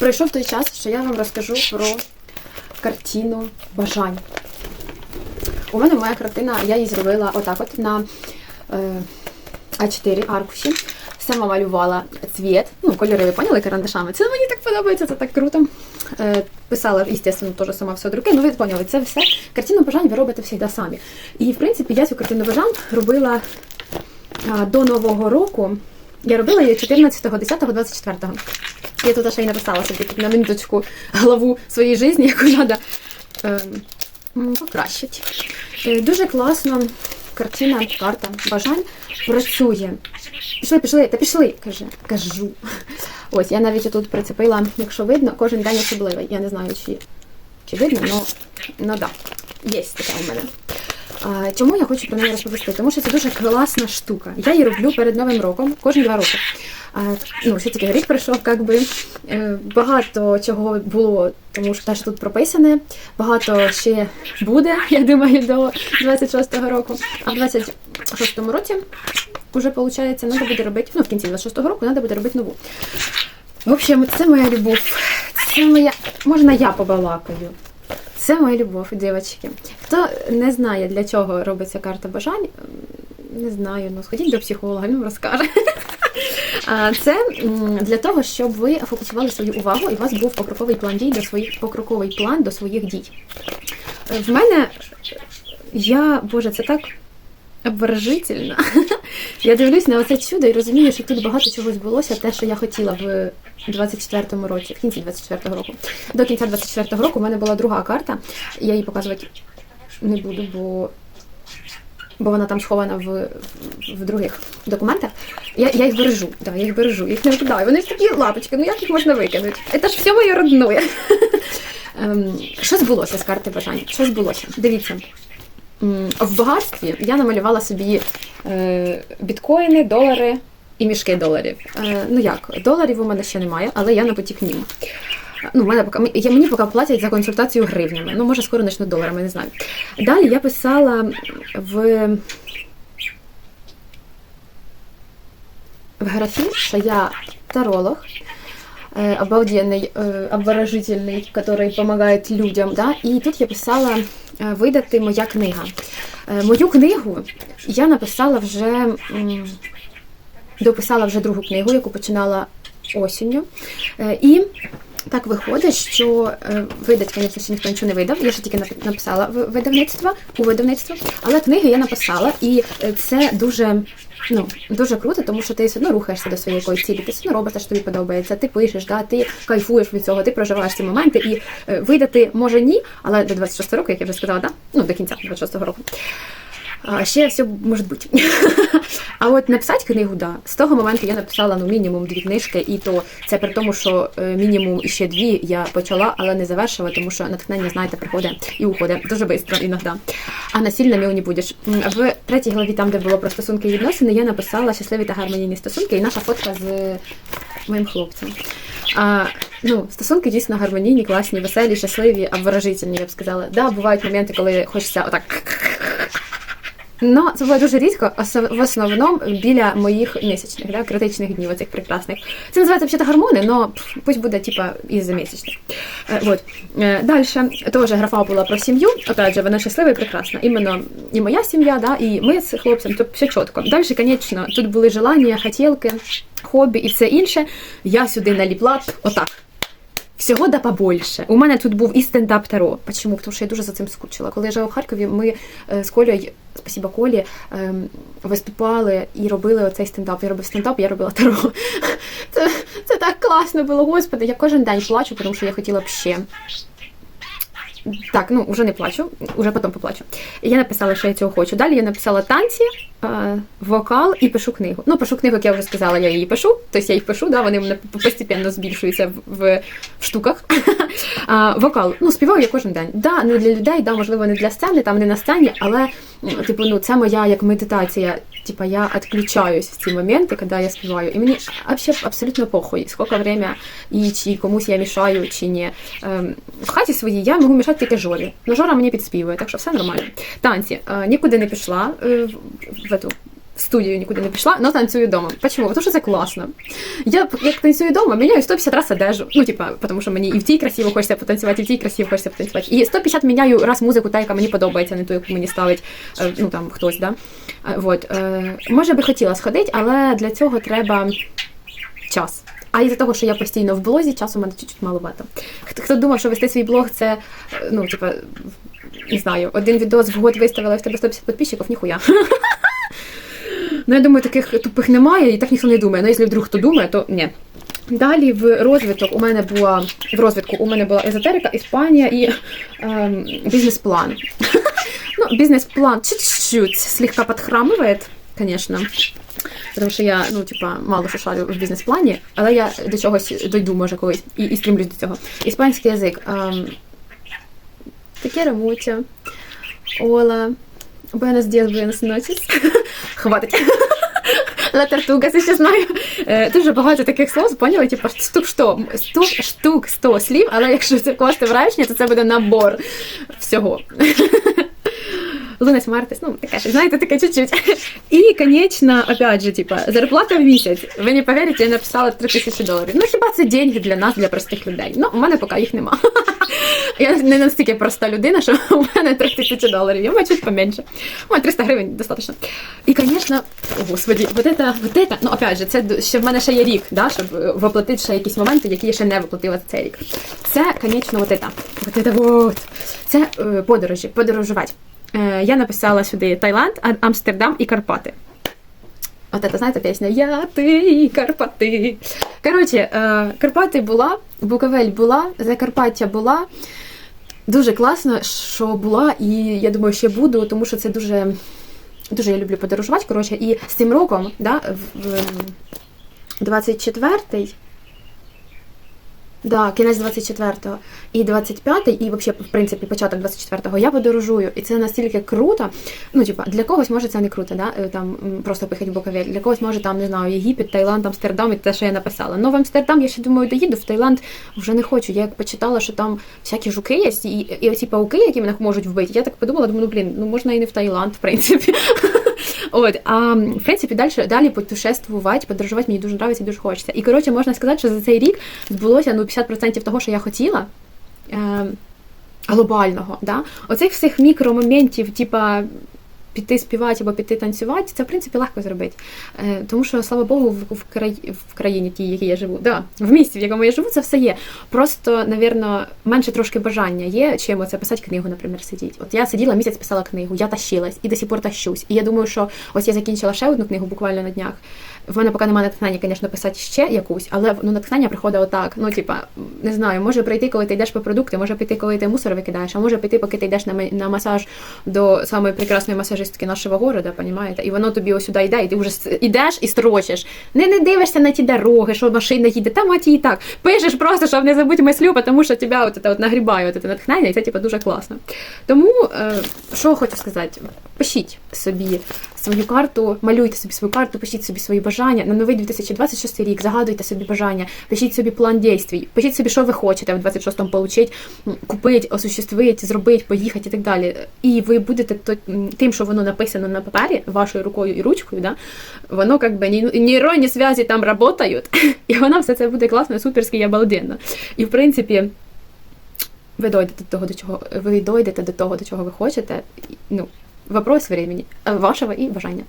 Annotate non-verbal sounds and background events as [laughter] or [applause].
Пройшов той час, що я вам розкажу про картину бажань. У мене моя картина, я її зробила отак от на е, А4 аркуші. Сама малювала цвіт, ну, кольори, ви поняли, карандашами. Це мені так подобається, це так круто. Е, писала, звісно, теж сама все руки. Ну, ви поняли, це все. Картину бажань ви робите завжди самі. І, в принципі, я цю картину бажань робила до Нового року. Я робила її 14, 10, 24. Я тут ще й написала собі на минуточку главу своєї житті, яку треба ем, покращити. Е, Дуже класно картина, карта бажань працює. Пішли, пішли, та пішли, каже, кажу. Ось, я навіть тут прицепила, якщо видно, кожен день особливий. Я не знаю, чи, чи видно, але ну, да. Є таке у мене. А, чому я хочу про неї розповісти? Тому що це дуже класна штука. Я її роблю перед Новим роком, кожні два роки. Ну, тільки рік пройшов, як би е, багато чого було, тому що теж тут прописане. Багато ще буде, [laughs] я думаю, до 26-го року. А в 26-му році вже виходить, треба буде робити, ну в кінці 26-го року треба буде робити нову. В общем, це моя любов. Це моя. Можна я побалакаю. Це моя любов, дівчатки. Хто не знає, для чого робиться карта бажань, не знаю, ну сходіть до психолога, він вам розкаже. [laughs] А, Це для того, щоб ви фокусували свою увагу і у вас був покроковий план дій до своїх покроковий план до своїх дій. В мене я, боже, це так обворожительно. [laughs] Я дивлюсь на оце чудо і розумію, що тут багато чого збулося, те, що я хотіла в 24-му році, в кінці 24-го року. До кінця 24-го року в мене була друга карта. Я її показувати не буду, бо, бо вона там схована в, в других документах. Я, я їх бережу, да, я їх бережу, їх не викидаю. Вони ж такі лапочки, ну як їх можна викинути? Це ж все моє родное. [laughs] Ем, Що збулося з карти бажань? Що збулося? Дивіться. В багатстві я намалювала собі е, біткоїни, долари і мішки доларів. Е, ну як, доларів у мене ще немає, але я на потік нім. Ну, мене поки мені поки платять за консультацію гривнями. Ну, може, скоро почну доларами, не знаю. Далі я писала в, в графі, що я таролог, э, обалденный, э, обворожительный, который помогает людям. Да? І тут я писала е, видати моя книга. Е, Мою книгу я написала вже м, дописала вже другу книгу, яку починала осінню. Е, І так виходить, що е, видать, звісно, ще ніхто нічого не видав. Я ще тільки нап- написала в видавництво у видавництво, але книги я написала, і е, це дуже. Ну, дуже круто, тому що ти все одно рухаєшся до своєї якоїсь цілі, ти все одно робиш те, що тобі подобається, ти пишеш, да, ти кайфуєш від цього, ти проживаєш ці моменти і е, видати може ні, але до 26 року, як я вже сказала, да? ну до кінця 26 року. А ще все може бути. [laughs] а от написати книгу, да. З того моменту я написала ну, мінімум дві книжки, і то це при тому, що е, мінімум іще дві я почала, але не завершила, тому що натхнення, знаєте, приходить і уходить дуже швидко іноді. А насильно не будеш. В третій главі, там, де було про стосунки і відносини, я написала щасливі та гармонійні стосунки, і наша фотка з моїм хлопцем. А, ну, стосунки дійсно гармонійні, класні, веселі, щасливі, обворожительні, я б сказала. Да, бувають моменти, коли хочеться отак. Ну, це було дуже рідко, в основному біля моїх місячних, да, критичних днів, оцих прекрасних. Це називається взагалі гормони, але пусть буде типа із-за місячних. Е, вот. Е, Далі теж графа була про сім'ю. Опять же, вона щаслива і прекрасна. Іменно і моя сім'я, да, і ми з хлопцем, то все чітко. Далі, звісно, тут були желання, хотілки, хобі і все інше. Я сюди наліпла отак. Всього да побольше. У мене тут був і стендап таро. Почому? Тому що я дуже за цим скучила. Коли я жила в Харкові, ми е, з Колею, спасіба Колі, ем, виступали і робили оцей стендап. Я робив стендап, я робила таро. [laughs] Це, це так класно було, господи. Я кожен день плачу, тому що я хотіла б ще. Так, ну вже не плачу, вже потім поплачу. Я написала, що я цього хочу. Далі я написала танці, е, вокал і пишу книгу. Ну, пишу книгу, як я вже сказала, я її пишу. Тобто я їх пишу, да, вони мене постепенно збільшуються в, штуках. [laughs] а, вокал, ну, співаю я кожен день. Да, не для людей, да, можливо, не для сцени, там не на сцені, але типу, ну, це моя як медитація. Типа я відключаюсь в ці моменти, коли я співаю. І мені вообще абсолютно похуй, скільки время і чи комусь я мішаю, чи ні. Ем, в хаті своїй я можу мішати тільки Жорі. Но Жора мені підспівує, так що все нормально. Танці. Е, нікуди не пішла е, в, в, в, в студію нікуди не пішла, але танцюю вдома. Почему? Тому що це класно. Я як танцюю вдома, міняю 150 раз одежу. Ну, типа, тому що мені і в тій красиво хочеться потанцювати, і в тій красиво хочеться потанцювати. І 150 міняю раз музику, та, яка мені подобається, не ту, яку мені ставить е, ну там хтось, да. Е, Вот. Е, Може би хотіла сходити, але для цього треба час. А із-за того, що я постійно в блозі, часу мене чуть-чуть маловато. Хто, думав, що вести свій блог це, ну, типа, не знаю, один відос в год виставила і в тебе 150 підписчиків, ніхуя. [laughs] Ну, я думаю, таких тупих немає, і так ніхто не думає. Ну, якщо вдруг хто думає, то ні. Далі в розвиток у мене була в розвитку у мене була езотерика, Іспанія і ем, бізнес-план. [laughs] ну, бізнес-план чуть-чуть слегка підхрамує, звісно. Тому що я, ну, типа, мало що шарю в бізнес-плані, але я до чогось дойду, може, колись, і, і стрімлюсь до цього. Іспанський язик. Ем, таке ремуче. Ола. Buenos días, buenas noches. [laughs] Хватить. La Тартуга, це ще знаю. Е, Дуже багато таких слов, поняли? Типу, штук що, штук, штук 100 слів, але якщо це вкласти в то це буде набор всього. Лунес Мартис, ну, таке ж, знаєте, таке чуть-чуть. І, конечно, опять же, типа, зарплата в місяць. Ви не повірите, я написала 3 тисячі доларів. Ну, хіба це деньги для нас, для простих людей? Ну, у мене поки їх нема. Я не настільки проста людина, що у мене 3 тисячі доларів, я маю чуть поменше. У мене 300 гривень достатньо. І, звісно, о, господи, вот это, вот это, ну, опять же, це ще в мене ще є рік, да, щоб е, воплотити ще якісь моменти, які я ще не воплотила за цей рік. Це, звісно, вот это. Вот это вот. Це е, подорожі, подорожувати. Е, я написала сюди Таїланд, Амстердам і Карпати. От це, знаєте, пісня Я ти Карпати. Коротше, е, Карпати була, Буковель була, Закарпаття була. Дуже класно, що була, і я думаю, ще буду, тому що це дуже. Дуже я люблю подорожувати. Коротше, і з цим роком, да, в 24-й, Да, кінець 24-го і 25-й, і взагалі, в принципі, початок 24-го я подорожую. І це настільки круто. Ну, типа, для когось може це не круто, да? е, там просто поїхати в. Для когось може там, не знаю, Єгипет, Таїланд, Амстердам, і те, що я написала. Ну, в Амстердам я ще думаю, доїду, в Таїланд вже не хочу. Я як почитала, що там всякі жуки є, і, і оці пауки, які мене можуть вбити. Я так подумала, думаю, ну блін, ну можна і не в Таїланд, в принципі. [laughs] От, а в принципі, далі, далі путешествувати, подорожувати мені дуже подобається дуже хочеться. І коротше, можна сказати, що за цей рік збулося ну 50% того, що я хотіла. Е, глобального. Да? Оцих всіх мікромоментів, типа піти співати або піти танцювати, це в принципі легко зробити. Е, тому що, слава Богу, в, край, в країні, тій, в якій я живу, да, в місті, в якому я живу, це все є. Просто, навірно, менше трошки бажання є, чим оце писати книгу, наприклад, сидіть. От я сиділа місяць, писала книгу, я тащилась і до сих пор тащусь. І я думаю, що ось я закінчила ще одну книгу буквально на днях. В мене поки немає натхнення, звісно, писати ще якусь, але ну, натхнення приходить отак. Ну, типа, не знаю, може прийти, коли ти йдеш по продукти, може піти, коли ти мусор викидаєш, а може піти, поки ти йдеш на, на масаж до самої прекрасної масажистки нашого города, понімаєте? І воно тобі ось сюди йде, і ти вже йдеш і строчиш. Не, не дивишся на ті дороги, що машина їде, там от і так. Пишеш просто, щоб не забути мислю, тому що тебе от, от, от нагрібає от це натхнення, і це типу, дуже класно. Тому, е, що хочу сказати, пишіть собі свою карту, малюйте собі свою карту, пишіть собі свої бажання на новий 2026 рік, загадуйте собі бажання, пишіть собі план дій, пишіть собі, що ви хочете в 26-му получити, купити, осуществити, зробити, поїхати і так далі. І ви будете тим, що воно написано на папері, вашою рукою і ручкою, да, воно как би ні- нейронні зв'язі там працюють, [laughs] і воно все це буде класно, суперськи і обалденно. І в принципі. Ви дойдете до того, до чого ви дойдете до того, до чого ви хочете. Ну, вопрос времени, вашего и бажання.